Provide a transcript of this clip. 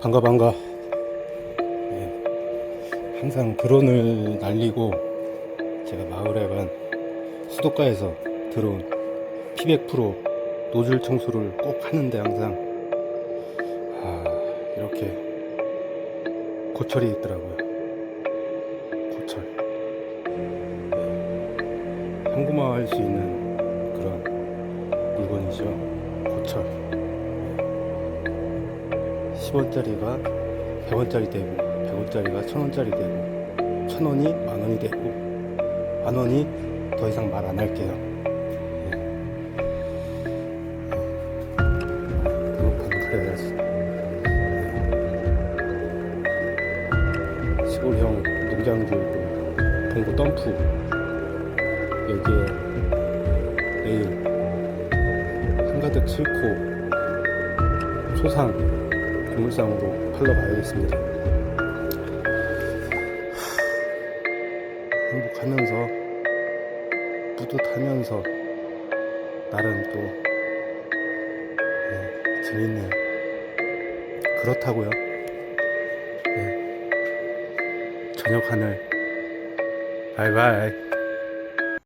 반가 반가. 예, 항상 드론을 날리고 제가 마을에 간 수도가에서 들어온 피백 프로 노즐 청소를 꼭 하는데 항상 아 이렇게 고철이 있더라고요. 고철. 예, 한국말 할수 있는 그런 물건이죠. 고철. 10원짜리가 100원짜리 되고 100원짜리가 1000원짜리 되고 1000원이 만원이 되고 만원이 더 이상 말 안 할게요. 가려야지. 시골형 농장주고 봉고 덤프. 여기에 내일. 한가득 싣고 소상 고물상으로 팔러 가야겠습니다. 행복하면서 뿌듯하면서 나름 또 예, 재밌네요. 그렇다고요. 예. 저녁 하늘 바이바이.